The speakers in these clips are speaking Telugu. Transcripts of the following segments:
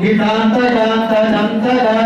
गीतांत गांत दंत गांत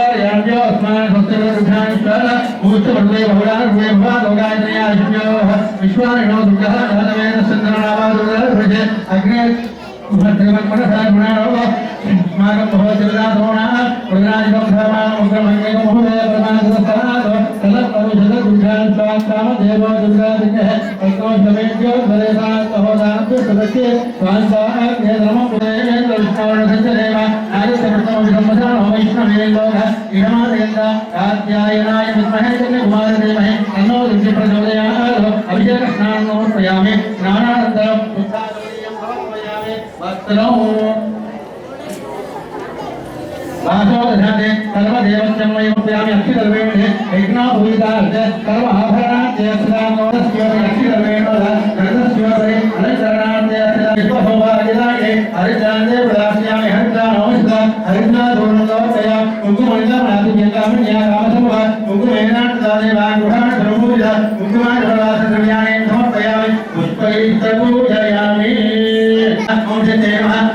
मुक्तवर्णे बहुरा वेभा लोकायतनयाश्योः विश्वानिणो दुर्गः धनवेन सुन्दरनामादुर्गभृजे अग्रे भद्रमन्मनसा गुणाणो मागं भवतिरदातोणाः वृद्राजिकं धर्मामुग्रमङ्गे महोदय परमानन्दस्थानादो तलपरुषदुर्गान् स्वास्ताम देवो दुर्गादिकः तत्त्वमेत्यो भरेसात्तहोदान्तु सदस्ये स्वान्ताः नमो पुरेन्द्रविष्णवणसञ्चरेव आदित्यवृत्तमभिसम्मधानो वैष्णवेन्दोः इडमादेन्द कात्यायनाय विद्महे సమర్పయామి స్నానానంతరం సమర్పయామి భక్తులం. వాసోదశాతే సర్వదేవస్యమయోప్యామి అక్షి ద్రవేణే విఘ్నభూతాశ్చ సర్వ ఆభరణాశ్చేతస్యోపి అక్షి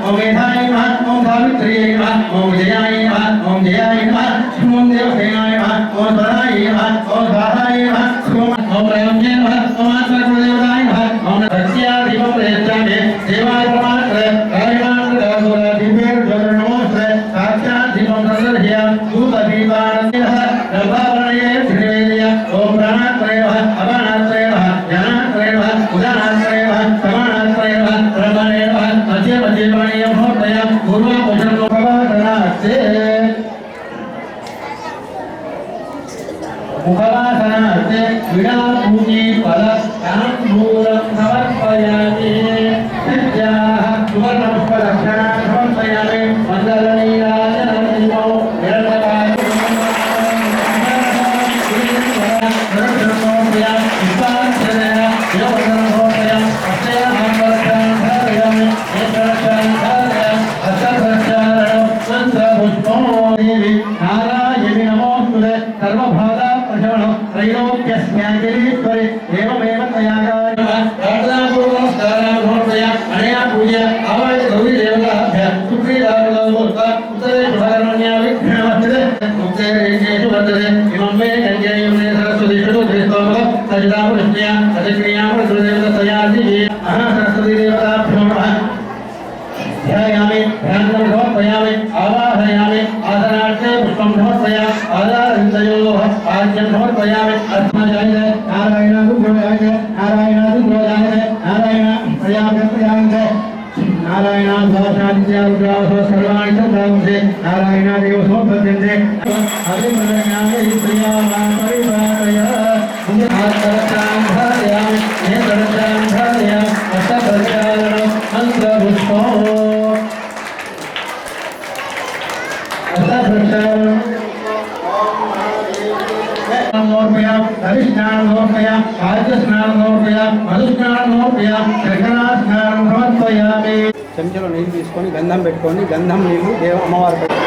ఓం మేధాయ నమ ఓం సావిత్రియై నమ ఓం విజయాయ నమ ఓం జయాయ నమ ఓం దేవసేనాయ నమ ఓం స్వరాయ నమ ఓం స్వాహాయ నమ ఓం ప్రాణాత్రయ నమ జ్ఞానాత్రయ నమ ललितापुरश्म्या सचक्रियापुरदेवतयार्जिये महासरस्वतीदेवताभ्यो नमः ध्यायामि ध्यानं समर्पयामि आवाहयामि आसनार्थे पुष्पं समर्पया आधारहितयोः आर्घ्यं समर्पयामि अस्मजाय नारायणादुभ्योजाय नारायणादुभ्योजाय नारायण प्रयागप्रयाङ्ग नारायणाभवसादित्यारुद्राः सर्वाणि सर्वांसे नारायणादेव समर्पयन्ते हरिमृगज्ञाने प्रियामा సమర్పయాం ఆద్యస్నానం సమర్పయాం మధుస్నానం సమర్పయాం శకరాస్నానం సమర్పయామి. చెంచలో నీళ్ళు తీసుకొని గంధం పెట్టుకొని గంధం నీళ్ళు దేవ అమ్మవారు పెట్టు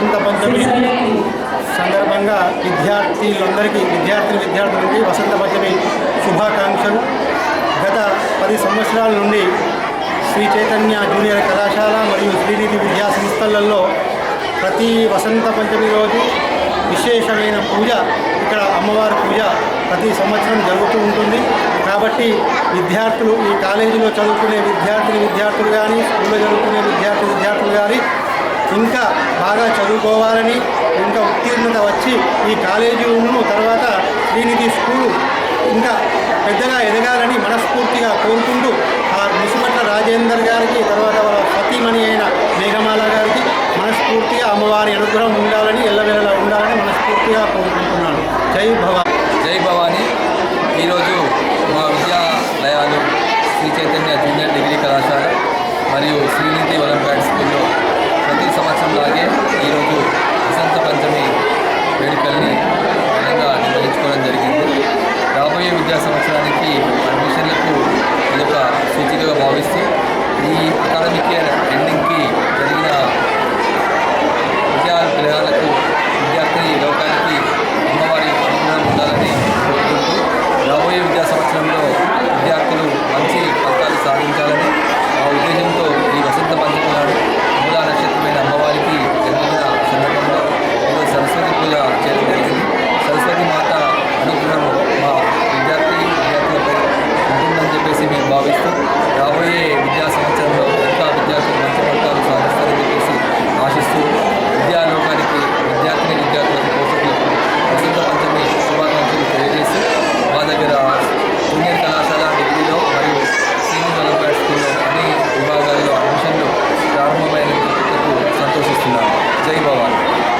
వసంత పంచమి సందర్భంగా విద్యార్థులందరికీ విద్యార్థులు విద్యార్థులకి వసంత పంచమి శుభాకాంక్షలు. గత పది సంవత్సరాల నుండి శ్రీ చైతన్య జూనియర్ కళాశాల మరియు శ్రీనిధి విద్యా సంస్థలలో ప్రతి వసంత పంచమి రోజు విశేషమైన పూజ ఇక్కడ అమ్మవారి పూజ ప్రతి సంవత్సరం జరుగుతూ ఉంటుంది. కాబట్టి విద్యార్థులు ఈ కాలేజీలో చదువుకునే విద్యార్థులు విద్యార్థులు కానీ స్కూల్లో చదువుకునే విద్యార్థి విద్యార్థులు కానీ ఇంకా బాగా చదువుకోవాలని ఇంకా ఉత్తీర్ణత వచ్చి ఈ కాలేజీను తర్వాత శ్రీనిధి స్కూలు ఇంకా పెద్దగా ఎదగాలని మనస్ఫూర్తిగా కోరుకుంటూ ఆ ముసుమట్ల రాజేందర్ గారికి తర్వాత వాళ్ళ సతీమణి అయిన మేఘమాల గారికి మనస్ఫూర్తిగా అమ్మవారి అనుగ్రహం ఉండాలని ఎల్లవేళలా ఉండాలని మనస్ఫూర్తిగా కోరుకుంటున్నాను. జై భవ జై భవ Michele.